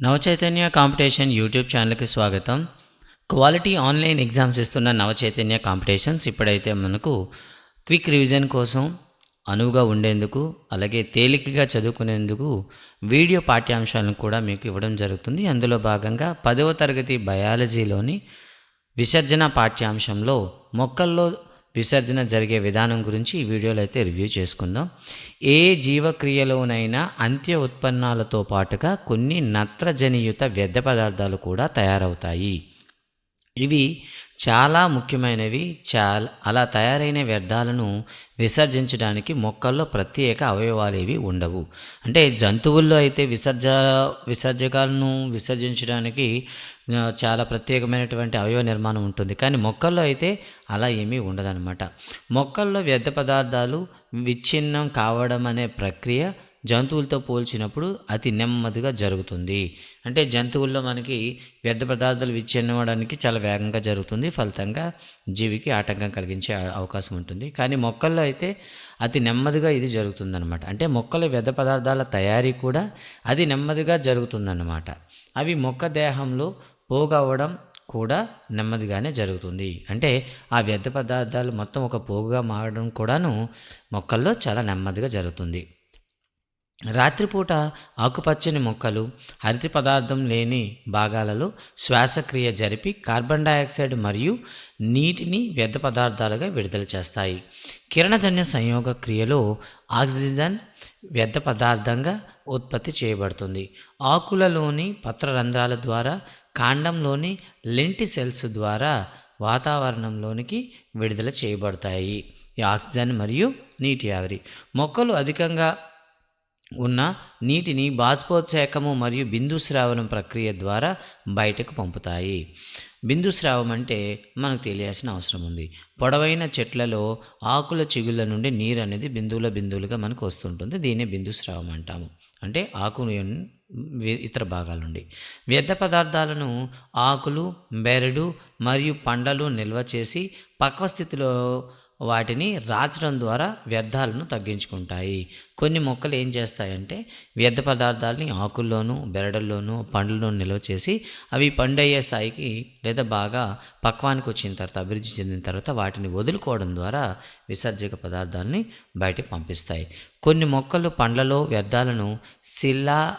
Navachaitanya competition YouTube ఛానల్కి స్వాగతం. Quality online exams ఇస్తున్న నవచైతన్య కాంపిటీషన్స్ ఇప్పుడైతే మనకు క్విక్ రివిజన్ కోసం అనువుగా ఉండేందుకు అలాగే తేలికగా చదువుకునేందుకు వీడియో పాఠ్యాంశాలను కూడా మీకు ఇవ్వడం జరుగుతుంది. అందులో భాగంగా పదవ తరగతి బయాలజీలోని విసర్జన పాఠ్యాంశంలో మొక్కల్లో విసర్జన జరిగే విధానం గురించి ఈ వీడియోలో అయితే రివ్యూ చేసుకుందాం. ఏ జీవక్రియలోనైనా అంత్య ఉత్పన్నాలతో పాటుగా కొన్ని నత్రజనియుత వ్యర్థ పదార్థాలు కూడా తయారవుతాయి. ఇవి చాలా ముఖ్యమైనవి చాలా అలా తయారైన వ్యర్థాలను విసర్జించడానికి మొక్కల్లో ప్రత్యేక అవయవాలు ఏవి ఉండవు. అంటే జంతువుల్లో అయితే విసర్జ విసర్జకాలను విసర్జించడానికి చాలా ప్రత్యేకమైనటువంటి అవయవ నిర్మాణం ఉంటుంది. కానీ మొక్కల్లో అయితే అలా ఏమీ ఉండదన్నమాట. మొక్కల్లో వ్యర్థ పదార్థాలు విచ్ఛిన్నం కావడం అనే ప్రక్రియ జంతువులతో పోల్చినప్పుడు అతి నెమ్మదిగా జరుగుతుంది. అంటే జంతువుల్లో మనకి వ్యర్థ పదార్థాలు విచ్ఛిన్నవడానికి చాలా వేగంగా జరుగుతుంది. ఫలితంగా జీవికి ఆటంకం కలిగించే అవకాశం ఉంటుంది. కానీ మొక్కల్లో అయితే అతి నెమ్మదిగా ఇది జరుగుతుందన్నమాట. అంటే మొక్కల వ్యర్థ పదార్థాల తయారీ కూడా అది నెమ్మదిగా జరుగుతుందన్నమాట. అవి మొక్క దేహంలో పోగవడం కూడా నెమ్మదిగానే జరుగుతుంది. అంటే ఆ వ్యర్థ పదార్థాలు మొత్తం ఒక పోగుగా మారడం కూడాను మొక్కల్లో చాలా నెమ్మదిగా జరుగుతుంది. రాత్రిపూట ఆకుపచ్చని మొక్కలు హరిత పదార్థం లేని భాగాలలో శ్వాసక్రియ జరిపి కార్బన్ డయాక్సైడ్ మరియు నీటిని వ్యర్థ పదార్థాలుగా విడుదల చేస్తాయి. కిరణజన్య సంయోగ క్రియలో ఆక్సిజన్ వ్యర్థ పదార్థంగా ఉత్పత్తి చేయబడుతుంది. ఆకులలోని పత్రరంధ్రాల ద్వారా కాండంలోని లెంటి సెల్స్ ద్వారా వాతావరణంలోనికి విడుదల చేయబడతాయి. ఈ ఆక్సిజన్ మరియు నీటి ఆవిరి. మొక్కలు అధికంగా ఉన్న నీటిని బాష్పోత్సేకము మరియు బిందుస్రావణం ప్రక్రియ ద్వారా బయటకు పంపుతాయి. బిందుస్రావం అంటే మనకు తెలియాల్సిన అవసరం ఉంది. పొడవైన చెట్లలో ఆకుల చిగుళ్ళ నుండి నీరు అనేది బిందువుల బిందువులుగా మనకు వస్తుంటుంది. దీన్ని బిందుస్రావం అంటాము. అంటే ఆకు ఇతర భాగాల నుండి. వ్యర్థ పదార్థాలను ఆకులు బెరడు మరియు పండ్లు నిల్వ చేసి పక్వ స్థితిలో వాటిని రాచడం ద్వారా వ్యర్థాలను తగ్గించుకుంటాయి. కొన్ని మొక్కలు ఏం చేస్తాయంటే వ్యర్థ పదార్థాలని ఆకుల్లోనూ బెరడల్లోనూ పండ్లలోనూ నిల్వ చేసి అవి పండయ్యే స్థాయికి లేదా బాగా పక్వానికి వచ్చిన తర్వాత అభివృద్ధి చెందిన తర్వాత వాటిని వదులుకోవడం ద్వారా విసర్జక పదార్థాలని బయటకు పంపిస్తాయి. కొన్ని మొక్కలు పండ్లలో వ్యర్థాలను శిలా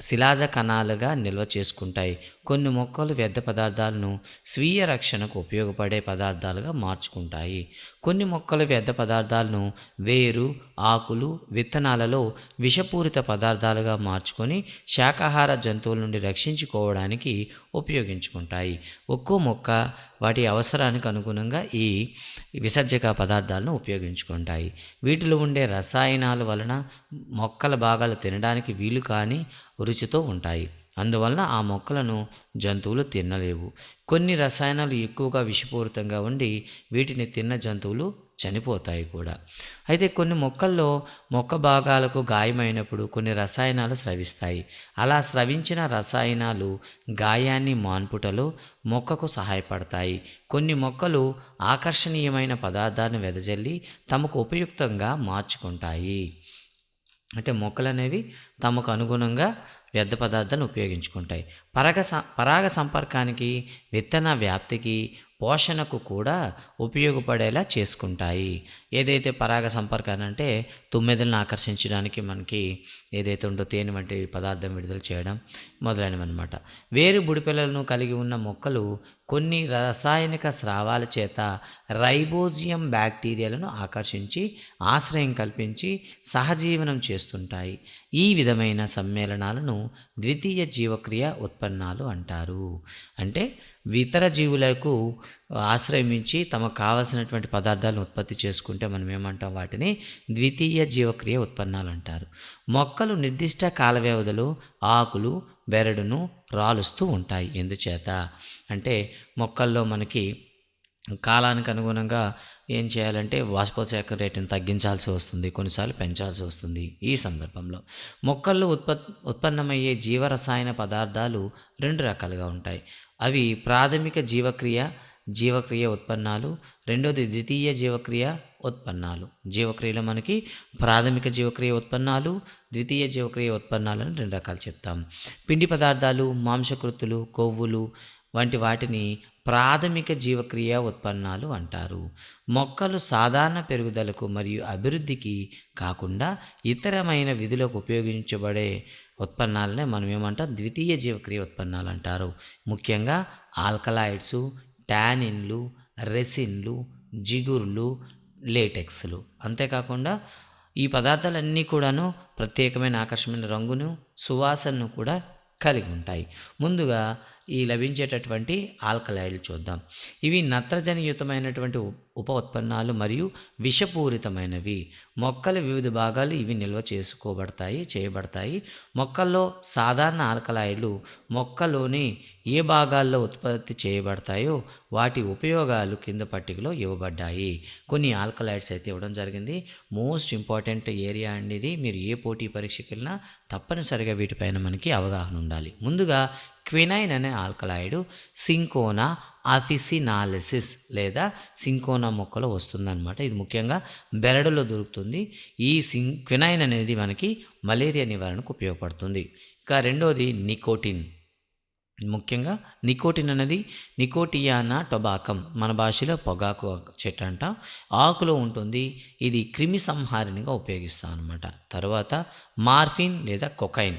శిలాజ కణాలుగా నిల్వ చేసుకుంటాయి. కొన్ని మొక్కలు వ్యర్థ పదార్థాలను స్వీయ రక్షణకు ఉపయోగపడే పదార్థాలుగా మార్చుకుంటాయి. కొన్ని మొక్కలు వ్యర్థ పదార్థాలను వేరు ఆకులు విత్తనాలలో విషపూరిత పదార్థాలుగా మార్చుకొని శాకాహార జంతువుల నుండి రక్షించుకోవడానికి ఉపయోగించుకుంటాయి. ఒక్కో మొక్క వాటి అవసరానికి అనుగుణంగా ఈ విసర్జక పదార్థాలను ఉపయోగించుకుంటాయి. వీటిలో ఉండే రసాయనాల వలన మొక్కల భాగాలు తినడానికి వీలు కాని రుచితో ఉంటాయి. అందువలన ఆ మొక్కలను జంతువులు తినలేవు. కొన్ని రసాయనాలు ఎక్కువగా విషపూరితంగా ఉండి వీటిని తిన్న జంతువులు చనిపోతాయి కూడా. అయితే కొన్ని మొక్కల్లో మొక్క భాగాలకు గాయమైనప్పుడు కొన్ని రసాయనాలు స్రవిస్తాయి. అలా స్రవించిన రసాయనాలు గాయాన్ని మాన్పుటలో మొక్కకు సహాయపడతాయి. కొన్ని మొక్కలు ఆకర్షణీయమైన పదార్థాలను వెదజల్లి తమకు ఉపయుక్తంగా మార్చుకుంటాయి. అంటే మొక్కలు అనేవి తమకు అనుగుణంగా వ్యర్థ పదార్థాలను ఉపయోగించుకుంటాయి. పరాగ పరాగ సంపర్కానికి విత్తన వ్యాప్తికి పోషణకు కూడా ఉపయోగపడేలా చేసుకుంటాయి. ఏదైతే పరాగ సంపర్కాన్ని అంటే తుమ్మెదలను ఆకర్షించడానికి మనకి ఏదైతే ఉందో తేనె వంటి పదార్థం విడుదల చేయడం మొదలైనవన్నమాట. వేరు బుడిపిల్లలను కలిగి ఉన్న మొక్కలు కొన్ని రసాయనిక స్రావాల చేత రైబోజియం బ్యాక్టీరియాలను ఆకర్షించి ఆశ్రయం కల్పించి సహజీవనం చేస్తుంటాయి. ఈ విధమైన సమ్మేళనాలను ద్వితీయ జీవక్రియ ఉత్పన్నాలు అంటారు. అంటే ఇతర జీవులకు ఆశ్రయించి తమకు కావలసినటువంటి పదార్థాలను ఉత్పత్తి చేసుకుంటే మనం ఏమంటాం? వాటిని ద్వితీయ జీవక్రియ ఉత్పన్నాలు అంటారు. మొక్కలు నిర్దిష్ట కాల వ్యవధిలో ఆకులు బెరడును రాలుస్తూ ఉంటాయి. ఎందుచేత? అంటే మొక్కల్లో మనకి కాలానికి అనుగుణంగా ఏం చేయాలంటే వాష్పోశాఖ రేటును తగ్గించాల్సి వస్తుంది కొన్నిసార్లు పెంచాల్సి వస్తుంది ఈ సందర్భంలో. మొక్కల్లో ఉత్పత్ ఉత్పన్నమయ్యే జీవరసాయన పదార్థాలు రెండు రకాలుగా ఉంటాయి. అవి ప్రాథమిక జీవక్రియ జీవక్రియ ఉత్పన్నాలు రెండోది ద్వితీయ జీవక్రియ ఉత్పన్నాలు. జీవక్రియలో మనకి ప్రాథమిక జీవక్రియ ఉత్పన్నాలు ద్వితీయ జీవక్రియ ఉత్పన్నాలు అని రెండు రకాలు చెప్తాం. పిండి పదార్థాలు మాంసకృతులు కొవ్వులు వంటి వాటిని ప్రాథమిక జీవక్రియ ఉత్పన్నాలు అంటారు. మొక్కలు సాధారణ పెరుగుదలకు మరియు అభివృద్ధికి కాకుండా ఇతరమైన విధులకు ఉపయోగించబడే ఉత్పన్నాలనే మనం ఏమంటాం? ద్వితీయ జీవక్రియ ఉత్పన్నాలు అంటారు. ముఖ్యంగా ఆల్కలాయిడ్స్ టానిన్లు రెసిన్లు జిగుర్లు లేటెక్స్లు. అంతేకాకుండా ఈ పదార్థాలన్నీ కూడాను ప్రత్యేకమైన ఆకర్షమైన రంగును సువాసనను కూడా కలిగి ఉంటాయి. ముందుగా ఈ లభించేటటువంటి ఆల్కలైడ్లు చూద్దాం. ఇవి నత్రజనియుతమైనటువంటి ఉప ఉత్పన్నాలు మరియు విషపూరితమైనవి. మొక్కల వివిధ భాగాలు ఇవి నిల్వ చేసుకోబడతాయి చేయబడతాయి. మొక్కల్లో సాధారణ ఆల్కలాయిడ్లు మొక్కలోని ఏ భాగాల్లో ఉత్పత్తి చేయబడతాయో వాటి ఉపయోగాలు కింద పట్టికలో ఇవ్వబడ్డాయి. కొన్ని ఆల్కలాయిడ్స్ అయితే ఇవ్వడం జరిగింది. మోస్ట్ ఇంపార్టెంట్ ఏరియా అండి ఇది. మీరు ఏ పోటీ పరీక్షకి వెళ్ళినా తప్పనిసరిగా వీటిపైన మనకి అవగాహన ఉండాలి. ముందుగా క్వినైన్ అనే ఆల్కలాయిడ్ సింకోనా ఆఫిసినాలిసిస్ లేదా సింకోనా మొక్కలో వస్తుందన్నమాట. ఇది ముఖ్యంగా బెరడులో దొరుకుతుంది. ఈ సిం క్వినైన్ అనేది మనకి మలేరియా నివారణకు ఉపయోగపడుతుంది. ఇంకా రెండోది నికోటిన్. ముఖ్యంగా నికోటిన్ అనేది నికోటియానా టొబాకం మన భాషలో పొగాకు చెట్టు అంట. ఆకులో ఉంటుంది. ఇది క్రిమి సంహారిణిగా ఉపయోగిస్తాం అనమాట తర్వాత మార్ఫిన్ లేదా కొకైన్.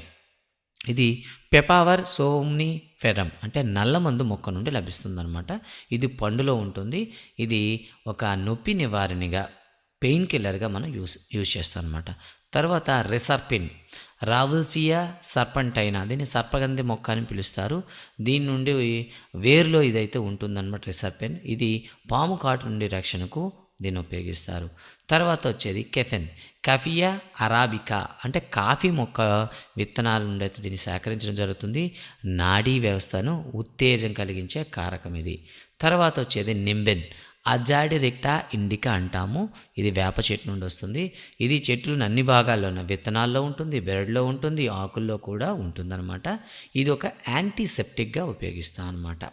ఇది పెపావర్ సోమ్ని ఫెరమ్ అంటే నల్ల మందు మొక్క నుండి లభిస్తుందన్నమాట. ఇది పండులో ఉంటుంది. ఇది ఒక నొప్పి నివారణగా పెయిన్ కిల్లర్గా మనం యూస్ యూజ్ చేస్తాం అనమాట తర్వాత రెసర్పిన్ రావుల్ఫియా సర్పంటైనా దీన్ని సర్పగంధి మొక్క అని పిలుస్తారు. దీని నుండి వేరులో ఇదైతే ఉంటుందన్నమాట రిసర్పిన్. ఇది పాము కాటు నుండి రక్షణకు దీన్ని ఉపయోగిస్తారు. తర్వాత వచ్చేది కెఫెన్. కఫియా అరాబికా అంటే కాఫీ మొక్క విత్తనాల నుండి అయితే దీన్ని సేకరించడం జరుగుతుంది. నాడీ వ్యవస్థను ఉత్తేజం కలిగించే కారకం ఇది. తర్వాత వచ్చేది నింబెన్. అజాడి రిక్టా ఇండికా అంటాము. ఇది వేప చెట్టు నుండి వస్తుంది. ఇది చెట్లున్న అన్ని భాగాల్లో ఉన్న విత్తనాల్లో ఉంటుంది బెరడ్లో ఉంటుంది ఆకుల్లో కూడా ఉంటుందన్నమాట. ఇది ఒక యాంటీసెప్టిక్గా ఉపయోగిస్తాం అనమాట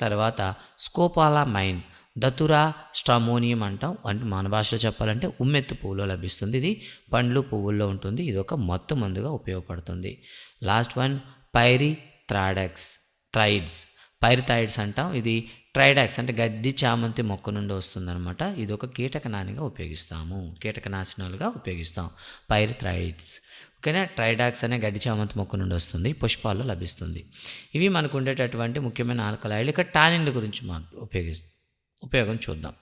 తర్వాత స్కోపాలా మైన్. దతురా స్టామోనియం అంటాం. అంటే మన భాషలో చెప్పాలంటే ఉమ్మెత్తు పువ్వులో లభిస్తుంది. ఇది పండ్లు పువ్వుల్లో ఉంటుంది. ఇది ఒక మత్తు మందుగా ఉపయోగపడుతుంది. Last one పైరి థ్రాడక్స్ ట్రైడ్స్. పైరిథాయిడ్స్ అంటాం. ఇది ట్రైడాక్స్ అంటే గడ్డి చామంతి మొక్క నుండి వస్తుందన్నమాట. ఇది ఒక కీటకనానిగా ఉపయోగిస్తాము. కీటకనాశనాలుగా ఉపయోగిస్తాం. పైరిథ్రైడ్స్ ఓకేనా? ట్రైడాక్స్ అనే గడ్డి చామంతి మొక్క నుండి వస్తుంది. పుష్పాల్లో లభిస్తుంది. ఇవి మనకు ఉండేటటువంటి ముఖ్యమైన ఆల్కలాయిడ్ ఇక టానిన్ల గురించి మనం ఉపయోగిస్తాం ఉపయోగం చూద్దాం.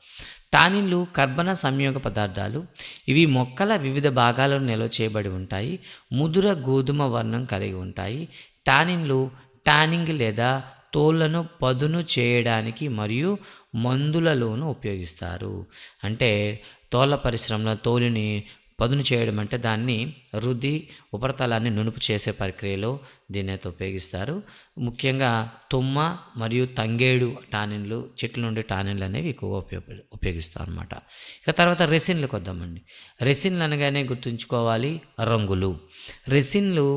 టానిన్లు కర్బన సంయోగ పదార్థాలు. ఇవి మొక్కల వివిధ భాగాలలో నిల్వ చేయబడి ఉంటాయి. ముదుర గోధుమ వర్ణం కలిగి ఉంటాయి. టానిన్లు టానింగ్ లేదా తోళ్ళను పదును చేయడానికి మరియు మందులలోనూ ఉపయోగిస్తారు. అంటే తోళ్ళ పరిశ్రమలో తోలుని పదును చేయడం అంటే దాన్ని రుద్ది ఉపరితలాన్ని నునుపు చేసే ప్రక్రియలో దీన్ని అయితే ఉపయోగిస్తారు. ముఖ్యంగా తుమ్మ మరియు తంగేడు టానిన్లు చెట్ల నుండి టానిన్లు అనేవి ఎక్కువగా ఉపయోగ ఉపయోగిస్తాం అనమాట ఇక తర్వాత రెసిన్లకు వద్దామండి రెసిన్లు అనగానే గుర్తుంచుకోవాలి రంగులు. రెసిన్లు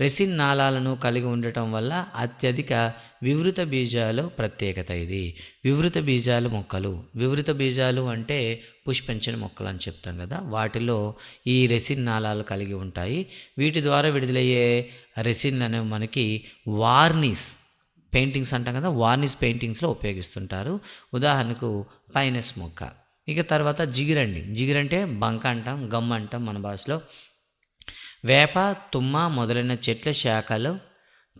రెసిన్ నాళాలను కలిగి ఉండటం వల్ల అత్యధిక వివృత బీజాలు ప్రత్యేకత ఇది. వివృత బీజాలు మొక్కలు. వివృత బీజాలు అంటే పుష్పించని మొక్కలు అని చెప్తాం కదా. వాటిలో ఈ రెసిన్ నాళాలు కలిగి ఉంటాయి. వీటి ద్వారా విడుదలయ్యే రెసిన్ అనేవి మనకి వార్నిస్ పెయింటింగ్స్ అంటాం కదా. వార్నిస్ పెయింటింగ్స్లో ఉపయోగిస్తుంటారు. ఉదాహరణకు పైనస్ మొక్క. ఇక తర్వాత జిగిరండి. జిగిరంటే బంక అంటాం గమ్ అంటాం మన భాషలో. వేప తుమ్మ మొదలైన చెట్ల శాఖలు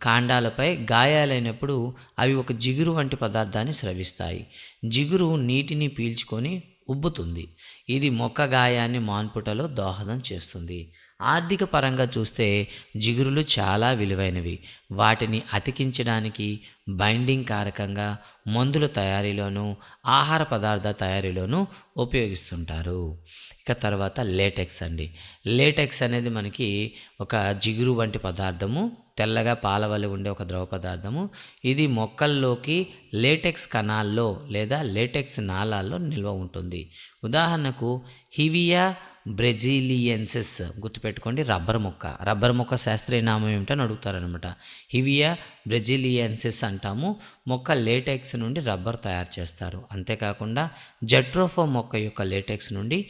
కాండాలపై గాయాలైనప్పుడు అవి ఒక జిగురు వంటి పదార్థాన్ని స్రవిస్తాయి. జిగురు నీటిని పీల్చుకొని ఉబ్బుతుంది. ఇది మొక్క గాయాన్ని మాన్పుటలో దోహదం చేస్తుంది. ఆర్థిక పరంగా చూస్తే జిగురులు చాలా విలువైనవి. వాటిని అతికించడానికి బైండింగ్ కారకంగా మందుల తయారీలోనూ ఆహార పదార్థ తయారీలోనూ ఉపయోగిస్తుంటారు. ఇక తర్వాత లేటెక్స్ అండి. లేటెక్స్ అనేది మనకి ఒక జిగురు వంటి పదార్థము తెల్లగా పాలవల ఉండే ఒక ద్రవ పదార్థము. ఇది మొక్కల్లోకి లేటెక్స్ కణాల్లో లేదా లేటెక్స్ నాళాల్లో నిల్వ ఉంటుంది. ఉదాహరణకు హివియా బ్రెజిలియన్సెస్ గుర్తుపెట్టుకోండి రబ్బర్ మొక్క. రబ్బర్ మొక్క శాస్త్రీయ నామం ఏమిటని అడుగుతారనమాట హివియా బ్రెజిలియన్సిస్ అంటాము. మొక్క లేటెక్స్ నుండి రబ్బర్ తయారు చేస్తారు. అంతేకాకుండా జట్రోఫో మొక్క యొక్క లేటెక్స్ నుండి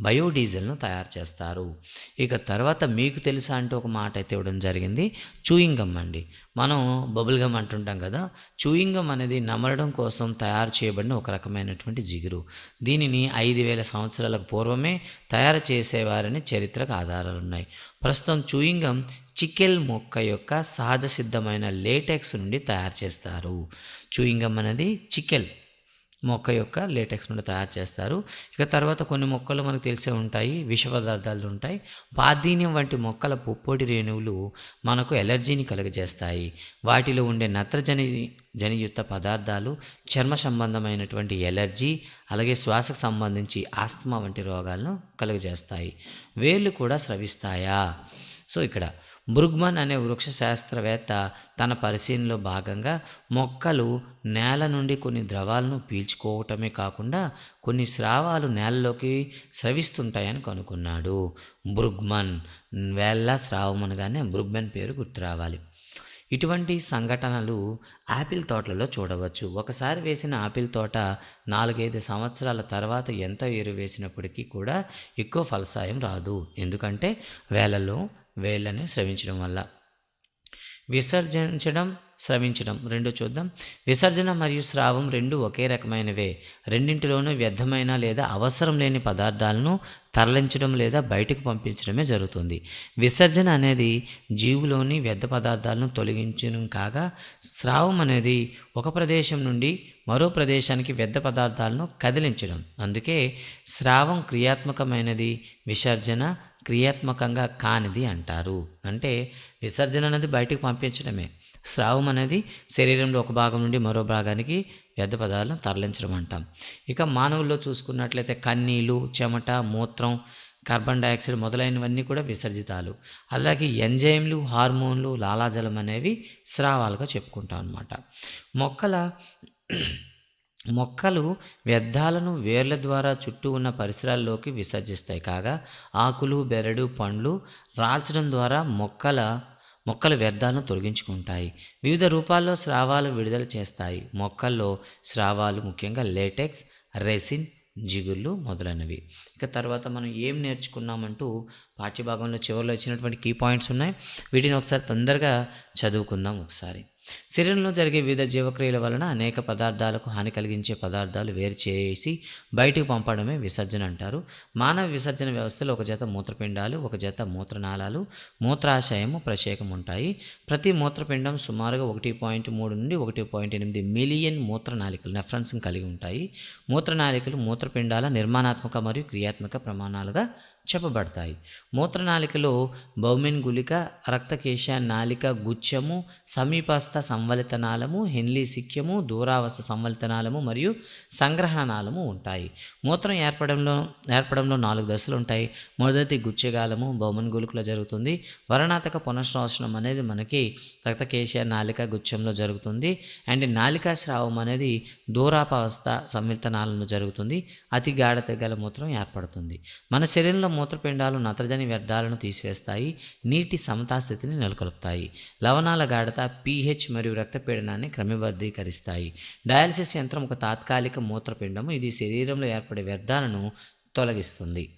బయోడీజిల్ను తయారు చేస్తారు. ఇక తర్వాత మీకు తెలుసా అంటే ఒక మాట అయితే ఇవ్వడం జరిగింది. చూయింగ్ గమ్ అండి. మనం బబుల్ గమ్ అంటుంటాం కదా. చూయింగ్ గమ్ అనేది నమలడం కోసం తయారు చేయబడిన ఒక రకమైనటువంటి జిగురు. దీనిని ఐదు వేల సంవత్సరాలకు పూర్వమే తయారు చేసేవారని చరిత్రకు ఆధారాలు ఉన్నాయి ప్రస్తుతం చూయింగ్ గమ్ చికెల్ మొక్క యొక్క సహజ సిద్ధమైన లేటెక్స్ నుండి తయారు చేస్తారు. చూయింగం అనేది చికెల్ మొక్క యొక్క లేటెక్స్ నుండి తయారు చేస్తారు. ఇక తర్వాత కొన్ని మొక్కలు మనకు తెలిసే ఉంటాయి విష పదార్థాలు ఉంటాయి. పార్థీన్యం వంటి మొక్కల పుప్పొడి రేణువులు మనకు ఎలర్జీని కలుగజేస్తాయి. వాటిలో ఉండే నత్రజని జనియుక్త పదార్థాలు చర్మ సంబంధమైనటువంటి ఎలర్జీ అలాగే శ్వాసకు సంబంధించి ఆస్తమా వంటి రోగాలను కలుగజేస్తాయి. వేర్లు కూడా స్రవిస్తాయా? సో ఇక్కడ బృగ్మన్ అనే వృక్ష శాస్త్రవేత్త తన పరిశీలనలో భాగంగా మొక్కలు నేల నుండి కొన్ని ద్రవాలను పీల్చుకోవటమే కాకుండా కొన్ని స్రావాలు నేలలోకి స్రవిస్తుంటాయని కనుక్కున్నాడు. బృగ్మన్ వేళ్ళ స్రావం అనగానే బృగ్మన్ పేరు గుర్తు రావాలి. ఇటువంటి సంఘటనలు ఆపిల్ తోటలలో చూడవచ్చు. ఒకసారి వేసిన ఆపిల్ తోట నాలుగైదు సంవత్సరాల తర్వాత ఎంత ఎరువు వేసినప్పటికీ కూడా ఎక్కువ ఫలసాయం రాదు. ఎందుకంటే వేలలో వేళ్ళని స్రవించడం వల్ల. విసర్జించడం స్రవించడం రెండు చూద్దాం. విసర్జన మరియు స్రావం రెండు ఒకే రకమైనవే. రెండింటిలోనూ వ్యర్థమైన లేదా అవసరం లేని పదార్థాలను తరలించడం లేదా బయటకు పంపించడమే జరుగుతుంది. విసర్జన అనేది జీవులోని వ్యర్థ పదార్థాలను తొలగించడం కాగా స్రావం అనేది ఒక ప్రదేశం నుండి మరో ప్రదేశానికి వ్యర్థ పదార్థాలను కదిలించడం. అందుకే స్రావం క్రియాత్మకమైనది. విసర్జన క్రియాత్మకంగా కానిది అంటారు. అంటే విసర్జన అనేది బయటకు పంపించడమే. స్రావం అనేది శరీరంలో ఒక భాగం నుండి మరో భాగానికి వ్యర్థ పదార్థాలను తరలించడం అంటాం. ఇక మానవుల్లో చూసుకున్నట్లయితే కన్నీళ్ళు చెమట మూత్రం కార్బన్ డైఆక్సైడ్ మొదలైనవన్నీ కూడా విసర్జితాలు. అలాగే ఎంజైమ్లు హార్మోన్లు లాలాజలం అనేవి స్రావాలుగా చెప్పుకుంటాం అన్నమాట. మొక్కల మొక్కలు వ్యర్థాలను వేర్ల ద్వారా చుట్టూ ఉన్న పరిసరాల్లోకి విసర్జిస్తాయి. కాగా ఆకులు బెరడు పండ్లు రాల్చడం ద్వారా మొక్కల మొక్కల వ్యర్థాలను తొలగించుకుంటాయి. వివిధ రూపాల్లో స్రావాలు విడుదల చేస్తాయి. మొక్కల్లో స్రావాలు ముఖ్యంగా లేటెక్స్ రెసిన్ జిగుళ్ళు మొదలైనవి. ఇక తర్వాత మనం ఏం నేర్చుకున్నామంటూ పాఠ్యభాగంలో చివరిలో ఇచ్చినటువంటి కీ పాయింట్స్ ఉన్నాయి. వీటిని ఒకసారి తొందరగా చదువుకుందాం ఒకసారి. శరీరంలో జరిగే వివిధ జీవక్రియల వలన అనేక పదార్థాలకు హాని కలిగించే పదార్థాలు వేరు చేసి బయటకు పంపడమే విసర్జన అంటారు. మానవ విసర్జన వ్యవస్థలో ఒక జత మూత్రపిండాలు ఒక జత మూత్రనాళాలు మూత్రాశయము ప్రత్యేకం ఉంటాయి. ప్రతి మూత్రపిండం సుమారుగా ఒకటి పాయింట్ మూడు నుండి ఒకటి పాయింట్ ఎనిమిది మిలియన్ మూత్రనాళికలు నెఫ్రన్స్ని కలిగి ఉంటాయి. మూత్రనాళికలు మూత్రపిండాల నిర్మాణాత్మక మరియు క్రియాత్మక ప్రమాణాలుగా చెప్పబడతాయి. మూత్రనాళికలో బౌమిన్ గుళిక రక్తకేశ నాళిక గుచ్చము సమీపస్థ సంవలితనాళము హెన్లీ సిక్యము దూరావస్థ సంవలితనాలము మరియు సంగ్రహణాలము ఉంటాయి. మూత్రం ఏర్పడంలో ఏర్పడంలో నాలుగు దశలు ఉంటాయి. మొదటి గుచ్చెగాలము బౌమన్ గుళికలో జరుగుతుంది. వరణాతక పునఃశ్వాసనం అనేది మనకి రక్తకేశ నాళిక గుచ్చంలో జరుగుతుంది. అండ్ నాలికా స్రావం అనేది దూరాపవస్థ సంవిల్తనాలలో జరుగుతుంది. అతి గాఢత గల మూత్రం ఏర్పడుతుంది. మన శరీరంలో మూత్రపిండాలు నత్రజని వ్యర్థాలను తీసివేస్తాయి. నీటి సమతాస్థితిని నెలకొల్పుతాయి. లవణాల గాఢత పీహెచ్ మరియు రక్తపీడనాన్ని క్రమబద్ధీకరిస్తాయి. డయాలసిస్ యంత్రం ఒక తాత్కాలిక మూత్రపిండము. ఇది శరీరంలో ఏర్పడే వ్యర్థాలను తొలగిస్తుంది.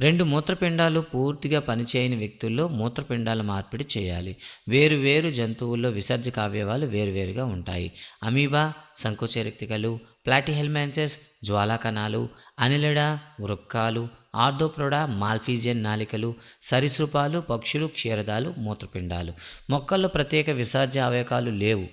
రెండు మూత్రపిండాలు పూర్తిగా పనిచేయని వ్యక్తుల్లో మూత్రపిండాల మార్పిడి చేయాలి. వేరు వేరు జంతువుల్లో విసర్జక అవయవాలు వేరువేరుగా ఉంటాయి. అమీబా సంకోచరిక్తికలు ప్లాటిహెల్మాన్సెస్ జ్వాలాకణాలు అనిలడ వృక్కాలు ఆర్థోప్రోడా మాల్ఫీజియన్ నాలికలు సరీసృపాలు పక్షులు క్షీరదాలు మూత్రపిండాలు. మొక్కల్లో ప్రత్యేక విసర్జ అవయకాలు లేవు.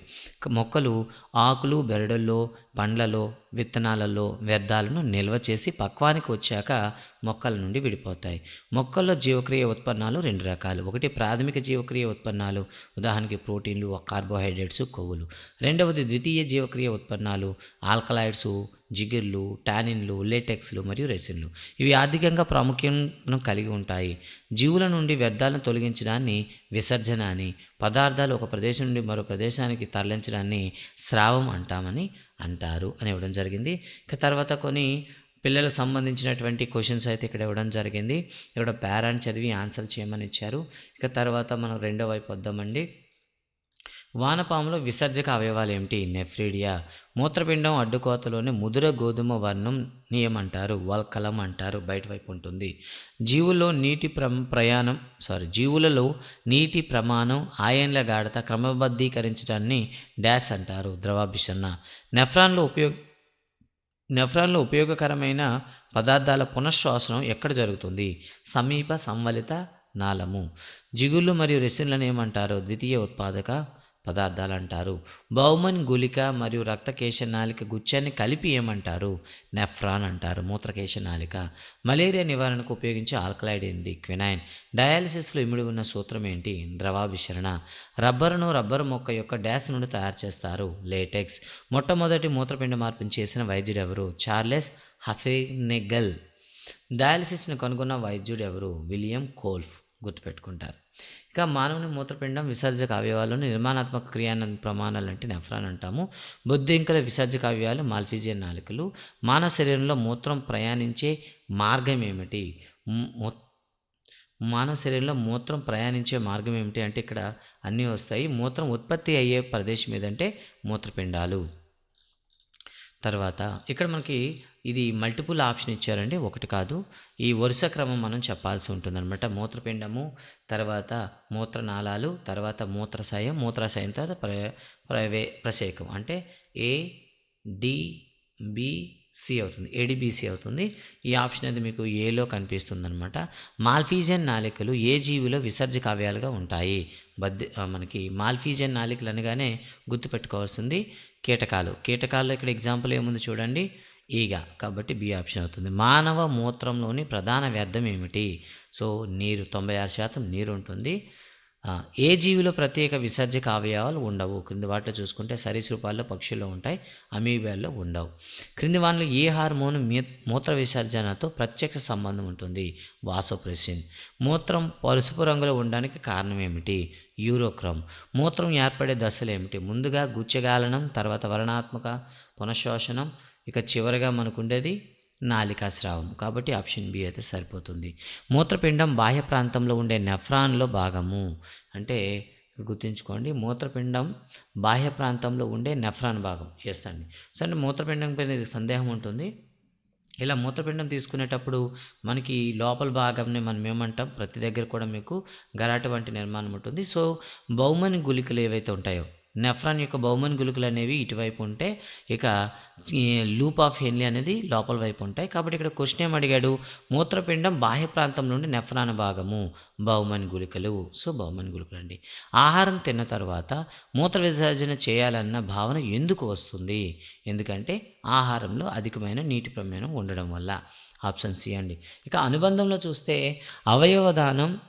మొక్కలు ఆకులు బెరడుల్లో పండ్లలో విత్తనాలలో వ్యర్థాలను నిల్వ చేసి పక్వానికి వచ్చాక మొక్కల నుండి విడిపోతాయి. మొక్కల్లో జీవక్రియ ఉత్పన్నాలు రెండు రకాలు. ఒకటి ప్రాథమిక జీవక్రియ ఉత్పన్నాలు ఉదాహరణకి ప్రోటీన్లు కార్బోహైడ్రేట్స్ కొవ్వులు. రెండవది ద్వితీయ జీవక్రియ ఉత్పన్నాలు ఆల్కలాయిడ్స్ జిగిర్లు టానిన్లు లేటెక్స్లు మరియు రెసిన్లు. ఇవి ఆర్థికంగా ప్రాముఖ్యతను కలిగి ఉంటాయి. జీవుల నుండి వ్యర్థాలను తొలగించడాన్ని విసర్జన అని పదార్థాలు ఒక ప్రదేశం నుండి మరో ప్రదేశానికి తరలించడాన్ని స్రావం అంటామని అంటారు అని ఇవ్వడం జరిగింది. ఇక తర్వాత కొన్ని పిల్లలకు సంబంధించినటువంటి క్వశ్చన్స్ అయితే ఇక్కడ ఇవ్వడం జరిగింది. ఇక్కడ పేరాన్ని చదివి ఆన్సర్ చేయమని ఇచ్చారు. ఇక తర్వాత మనం రెండో వైపు వద్దామండి. వానపాములో విసర్జక అవయవాలు ఏమిటి? నెఫ్రీడియా. మూత్రపిండం అడ్డుకోతలోని ముదుర గోధుమ వర్ణం నియమంటారు వల్కలం అంటారు బయట వైపు ఉంటుంది. జీవుల్లో నీటి ప్ర ప్రయాణం సారీ జీవులలో నీటి ప్రమాణం ఆయన్ల గాఢత క్రమబద్ధీకరించడాన్ని డ్యాష్ అంటారు ద్రవాభిషణ నెఫ్రాన్లో ఉపయోగ నెఫ్రాన్లో ఉపయోగకరమైన పదార్థాల పునఃశ్వాసనం ఎక్కడ జరుగుతుంది? సమీప సంవలిత నాళము. జిగుళ్ళు మరియు రెసిన్లను ఏమంటారు ద్వితీయ ఉత్పాదక పదార్థాలు అంటారు బౌమన్ గుళిక మరియు రక్తకేశనాళిక గుచ్చాన్ని కలిపి ఏమంటారు? నెఫ్రాన్ అంటారు మూత్రకేశనాళిక. మలేరియా నివారణకు ఉపయోగించే ఆల్కలైడ్ ఏంటి? క్వినైన్. డయాలసిస్లో ఇమిడి ఉన్న సూత్రం ఏంటి? ద్రవాభిసరణ. రబ్బరును రబ్బరు మొక్క యొక్క డ్యాస్ నుండి తయారు చేస్తారు. లేటెక్స్. మొట్టమొదటి మూత్రపిండ మార్పిని చేసిన వైద్యుడు ఎవరు చార్లెస్ హఫెనెగల్. డయాలసిస్ని కనుగొన్న వైద్యుడు ఎవరు విలియం కోల్ఫ్. గుర్తుపెట్టుకుంటారు. ఇక మానవుని మూత్రపిండం విసర్జక అవయవాలను నిర్మాణాత్మక క్రియాన ప్రమాణాలు అంటే నెఫ్రాన్ అంటాము. బొద్దింకల విసర్జక అవయవాలు మాల్ఫిజియన్ నాలుకలు. మానవ శరీరంలో మూత్రం ప్రయాణించే మార్గం ఏమిటి? మానవ శరీరంలో మూత్రం ప్రయాణించే మార్గం ఏమిటి? అంటే ఇక్కడ అన్నీ వస్తాయి. మూత్రం ఉత్పత్తి అయ్యే ప్రదేశం ఏదంటే మూత్రపిండాలు. తర్వాత ఇక్కడ మనకి ఇది మల్టిపుల్ ఆప్షన్ ఇచ్చారండి. ఒకటి కాదు. ఈ వరుస క్రమం మనం చెప్పాల్సి ఉంటుందన్నమాట. మూత్రపిండము తర్వాత మూత్రనాళాలు తర్వాత మూత్రశయం మూత్రాశయం తర్వాత ప్ర ప్రవే ప్రసేకం. అంటే ఏ డి బి సి అవుతుంది ఏడిబిసి అవుతుంది. ఈ ఆప్షన్ అనేది మీకు ఏలో కనిపిస్తుంది అనమాట మాల్ఫీజియన్ నాలికలు ఏ జీవిలో విసర్జక అవయాలుగా ఉంటాయి? బద్ది మనకి మాల్ఫీజియన్ నాలికలు అనగానే గుర్తుపెట్టుకోవాల్సింది కీటకాలు. కీటకాల్లో ఇక్కడ ఎగ్జాంపుల్ ఏముంది చూడండి? ఈగ కాబట్టి బి ఆప్షన్ అవుతుంది. మానవ మూత్రంలోని ప్రధాన వ్యర్థం ఏమిటి? సో నీరు తొంభై ఆరు శాతం నీరు ఉంటుంది. ఏ జీవిలో ప్రత్యేక విసర్జక అవయవాలు ఉండవు? క్రింది వాటిలో చూసుకుంటే సరీసృపాల్లో పక్షుల్లో ఉంటాయి అమీబాల్లో ఉండవు. క్రింది వాటిలో ఏ హార్మోన్ మూత్ర విసర్జనతో ప్రత్యక్ష సంబంధం ఉంటుంది? వాసోప్రెసిన్. మూత్రం పసుపు రంగులో ఉండడానికి కారణం ఏమిటి? యూరోక్రమ్. మూత్రం ఏర్పడే దశలు ఏమిటి? ముందుగా గుచ్చగాలనం తర్వాత వర్ణాత్మక పునఃశ్వాసనం ఇక చివరిగా మనకు నాలికాస్రావం. నాలికా స్రావం కాబట్టి ఆప్షన్ బి అయితే సరిపోతుంది. మూత్రపిండం బాహ్య ప్రాంతంలో ఉండే నెఫ్రాన్లో భాగము. అంటే గుర్తుంచుకోండి మూత్రపిండం బాహ్య ప్రాంతంలో ఉండే నెఫ్రాన్ భాగం. ఎస్ అండి. సో అంటే మూత్రపిండం పైన సందేహం ఉంటుంది. ఇలా మూత్రపిండం తీసుకునేటప్పుడు మనకి లోపల భాగంని మనం ఏమంటాం? ప్రతి దగ్గర కూడా మీకు గరాట వంటి నిర్మాణం ఉంటుంది. సో బహుమని గుళికలు ఏవైతే ఉంటాయో నెఫ్రాన్ యొక్క బహుమన్ గుళికలు అనేవి ఇటువైపు ఉంటే ఇక లూప్ ఆఫ్ హెన్లీ అనేది లోపల వైపు ఉంటాయి. కాబట్టి ఇక్కడ క్వశ్చన్ ఏం అడిగాడు? మూత్రపిండం బాహ్య ప్రాంతం నుండి నెఫ్రాన్ భాగము బహుమన్ గుళికలు. సో బహుమన్ గుళికలు అండి. ఆహారం తిన్న తర్వాత మూత్ర విసర్జన చేయాలన్న భావన ఎందుకు వస్తుంది? ఎందుకంటే ఆహారంలో అధికమైన నీటి ప్రమేణం ఉండడం వల్ల. ఆప్షన్ సి అండి. ఇక అనుబంధంలో చూస్తే అవయవదానం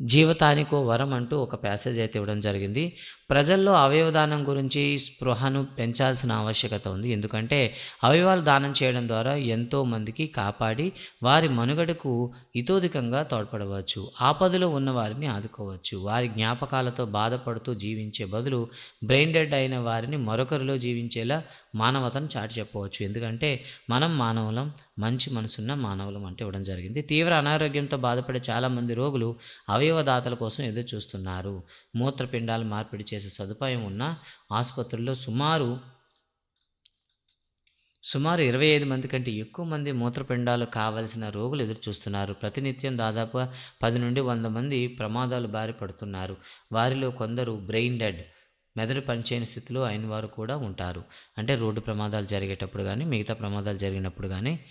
జీవితానికో వరం అంటూ ఒక ప్యాసేజ్ అయితే ఇవ్వడం జరిగింది. ప్రజల్లో అవయవదానం గురించి స్పృహను పెంచాల్సిన ఆవశ్యకత ఉంది. ఎందుకంటే అవయవాలు దానం చేయడం ద్వారా ఎంతో మందికి కాపాడి వారి మనుగడకు ఇతోధికంగా తోడ్పడవచ్చు. ఆపదలో ఉన్న వారిని ఆదుకోవచ్చు. వారి జ్ఞాపకాలతో బాధపడుతూ జీవించే బదులు బ్రెయిన్ డెడ్ అయిన వారిని మరొకరిలో జీవించేలా మానవతను చాటి చెప్పవచ్చు. ఎందుకంటే మనం మానవులం మంచి మనసున్న మానవులం అంటే ఇవ్వడం జరిగింది. తీవ్ర అనారోగ్యంతో బాధపడే చాలామంది రోగులు అవయవదాతల కోసం ఎదురు చూస్తున్నారు మూత్రపిండాలు మార్పిడి చేసే సదుపాయం ఉన్న ఆసుపత్రుల్లో సుమారు సుమారు ఇరవై ఐదు మంది కంటే ఎక్కువ మంది మూత్రపిండాలు కావలసిన రోగులు ఎదురు చూస్తున్నారు. ప్రతినిత్యం దాదాపు పది నుండి వంద మంది ప్రమాదాలు బారి పడుతున్నారు. వారిలో కొందరు బ్రెయిన్ డెడ్ మెదడు పనిచేయని స్థితిలో అయిన వారు కూడా ఉంటారు. అంటే రోడ్డు ప్రమాదాలు జరిగేటప్పుడు కానీ మిగతా ప్రమాదాలు జరిగినప్పుడు కానీ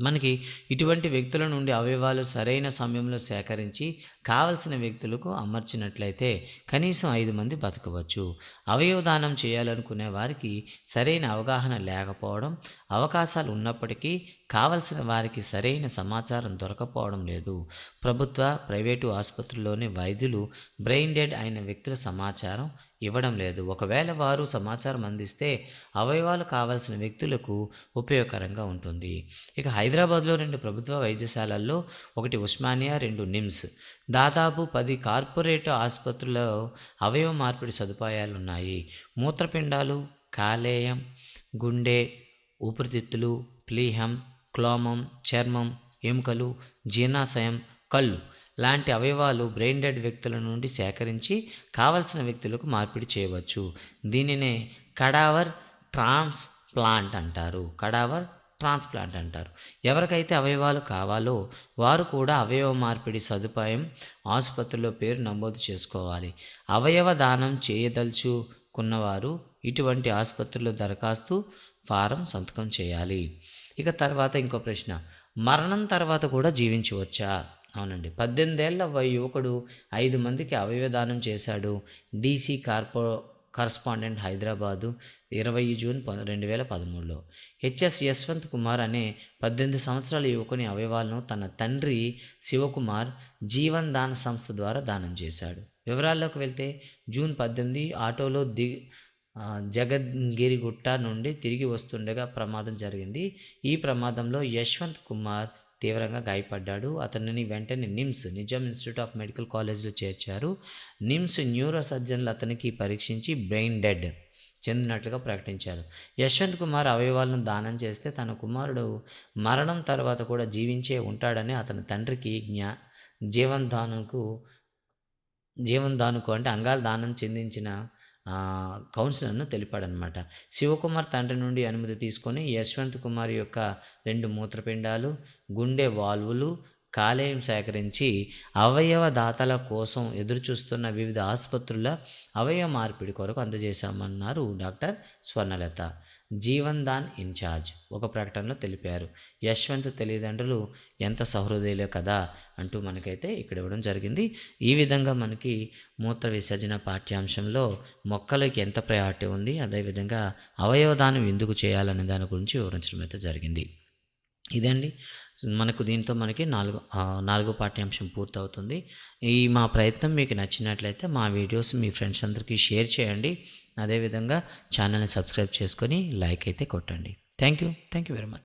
మనకి ఇటువంటి వ్యక్తుల నుండి అవయవాలు సరైన సమయంలో సేకరించి కావలసిన వ్యక్తులకు అమర్చినట్లయితే కనీసం ఐదు మంది బతకవచ్చు. అవయవదానం చేయాలనుకునే వారికి సరైన అవగాహన లేకపోవడం అవకాశాలు ఉన్నప్పటికీ కావలసిన వారికి సరైన సమాచారం దొరకపోవడం లేదు. ప్రభుత్వ ప్రైవేటు ఆసుపత్రుల్లోని వైద్యులు బ్రెయిన్ డెడ్ అయిన వ్యక్తుల సమాచారం ఇవ్వడం లేదు. ఒకవేళ వారు సమాచారం అందిస్తే అవయవాలు కావాల్సిన వ్యక్తులకు ఉపయోగకరంగా ఉంటుంది. ఇక హైదరాబాద్లో రెండు ప్రభుత్వ వైద్యశాలల్లో ఒకటి ఉస్మానియా రెండు నిమ్స్. దాదాపు పది కార్పొరేట్ ఆసుపత్రుల్లో అవయవ మార్పిడి సదుపాయాలు ఉన్నాయి మూత్రపిండాలు కాలేయం గుండె ఊపిరితిత్తులు ప్లీహం క్లోమం చర్మం ఎముకలు జీర్ణాశయం కళ్ళు లాంటి అవయవాలు బ్రెయిన్ డెడ్ వ్యక్తుల నుండి సేకరించి కావలసిన వ్యక్తులకు మార్పిడి చేయవచ్చు. దీనినే కడావర్ ట్రాన్స్ప్లాంట్ అంటారు. కడావర్ ట్రాన్స్ప్లాంట్ అంటారు. ఎవరికైతే అవయవాలు కావాలో వారు కూడా అవయవ మార్పిడి సదుపాయం ఆసుపత్రిలో పేరు నమోదు చేసుకోవాలి. అవయవ దానం చేయదలుచుకున్నవారు ఇటువంటి ఆసుపత్రిలో దరఖాస్తు ఫారం సంతకం చేయాలి. ఇక తర్వాత ఇంకో ప్రశ్న. మరణం తర్వాత కూడా జీవించవచ్చా? అవునండి. పద్దెనిమిదేళ్ళ యువకుడు ఐదు మందికి అవయవదానం చేశాడు. డీసీ కార్పో కరస్పాండెంట్ హైదరాబాదు ఇరవై జూన్ రెండు వేల పదమూడులో. హెచ్ఎస్ యశ్వంత్ కుమార్ అనే పద్దెనిమిది సంవత్సరాల యువకుని అవయవాలను తన తండ్రి శివకుమార్ జీవన్ దాన సంస్థ ద్వారా దానం చేశాడు. వివరాల్లోకి వెళ్తే జూన్ పద్దెనిమిది ఆటోలో ది జగద్గిరిగుట్ట నుండి తిరిగి వస్తుండగా ప్రమాదం జరిగింది. ఈ ప్రమాదంలో యశ్వంత్ కుమార్ తీవ్రంగా గాయపడ్డాడు. అతనిని వెంటనే NIMS Nizam institute of medical కాలేజ్లో చేర్చారు. నిమ్స్ న్యూరో సర్జన్లు అతనికి పరీక్షించి బ్రెయిన్ డెడ్ చెందినట్లుగా ప్రకటించారు. యశ్వంత్ కుమార్ అవయవాలను దానం చేస్తే తన కుమారుడు మరణం తర్వాత కూడా జీవించే ఉంటాడని అతని తండ్రికి జ్ఞా జీవన్ దానుకు జీవన్ దానుకు అంటే అంగాల దానం చెందించిన కౌన్సిలర్ను తెలిపాడనమాట. శివకుమార్ తండ్రి నుండి అనుమతి తీసుకొని యశ్వంత్ కుమార్ యొక్క రెండు మూత్రపిండాలు గుండె వాల్వులు కాలేయం సేకరించి అవయవ దాతల కోసం ఎదురుచూస్తున్న వివిధ ఆసుపత్రుల అవయవ మార్పిడి కొరకు అందజేశామన్నారు డాక్టర్ స్వర్ణలత. జీవన్ దాన్ ఇన్ఛార్జ్. ఒక ప్రకటనలో తెలిపారు. యశ్వంత్ తల్లిదండ్రులు ఎంత సహృదయులే కదా అంటూ మనకైతే ఇక్కడ ఇవ్వడం జరిగింది. ఈ విధంగా మనకి మూత్ర విసర్జన పాఠ్యాంశంలో మొక్కలకి ఎంత ప్రయారిటీ ఉంది అదేవిధంగా అవయవదానం ఎందుకు చేయాలనే దాని గురించి వివరించడం అయితే జరిగింది. ఇదండి మనకు దీంతో మనకి నాలుగు నాలుగో పాఠ్యాంశం పూర్తవుతుంది. ఈ మా ప్రయత్నం మీకు నచ్చినట్లయితే మా వీడియోస్ మీ ఫ్రెండ్స్ అందరికీ షేర్ చేయండి. అదేవిధంగా ఛానల్ని సబ్స్క్రైబ్ చేసుకొని లైక్ అయితే కొట్టండి. Thank you. Thank you very much.